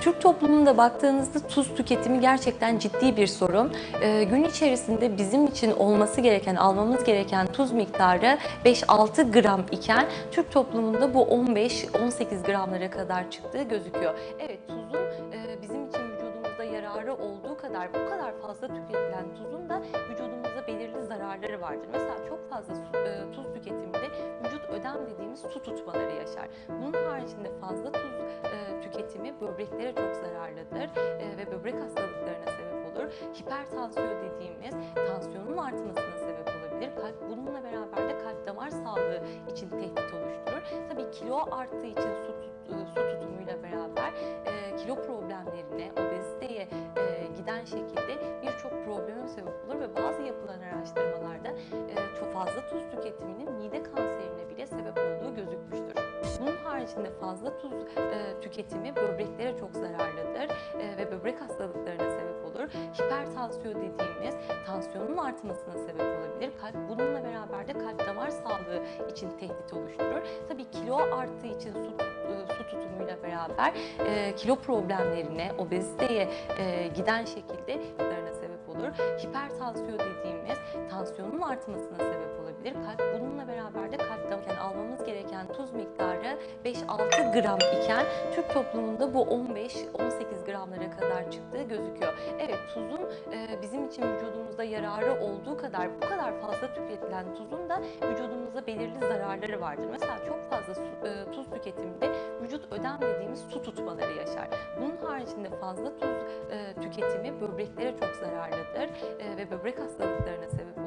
Türk toplumunda baktığınızda tuz tüketimi gerçekten ciddi bir sorun. Ee, gün içerisinde bizim için olması gereken, almamız gereken tuz miktarı 5-6 gram iken Türk toplumunda bu 15-18 gramlara kadar çıktığı gözüküyor. Evet tuzun e, bizim için vücudumuzda yararı olduğu kadar bu kadar fazla tüketilen tuzun da vücudumuzda belirli zararları vardır. Mesela çok fazla su, e, tuz tüketiminde ödem dediğimiz su tutmaları yaşar. Bunun haricinde fazla tuz e, tüketimi böbreklere çok zararlıdır e, ve böbrek hastalıklarına sebep olur. Hipertansiyon dediğimiz tansiyonun artmasına sebep olabilir. Kalp bununla beraber de kalp damar sağlığı için tehdit oluşturur. Tabii kilo arttığı için su, tut- e, su tutumuyla birçok probleme sebep olur ve bazı yapılan araştırmalarda e, çok fazla tuz tüketiminin mide kanserine bile sebep olduğu gözükmüştür. Bunun haricinde fazla tuz e, tüketimi böbreklere çok zararlıdır e, ve böbrek hastalıklarına sebep olur. Hipertansiyon dediğimiz tansiyonun artmasına sebep olabilir. Kalp bununla beraber de kalp damar sağlığı için tehdit oluşturur. Tabii kilo arttığı için su, su tutumuyla beraber kilo problemlerine, obeziteye giden şekilde olur. Hipertansiyon dediğimiz tansiyonun artmasına sebep olabilir. Kalp bununla beraber de kalp yani almamız gereken tuz miktarı 5-6 gram iken Türk toplumunda bu 15-18 gramlara kadar çıktığı gözüküyor. Evet tuzun e, bizim için vücudumuzda yararı olduğu kadar bu kadar fazla tüketilen tuzun da vücudumuza belirli zararları vardır. Mesela çok fazla e, tuz tüketiminde vücut ödem dediğimiz su tutmaları yaşar. Bunun haricinde fazla tuz e, tüketimi böbreklere çok zararlıdır e, ve böbrek hastalıklarına sebep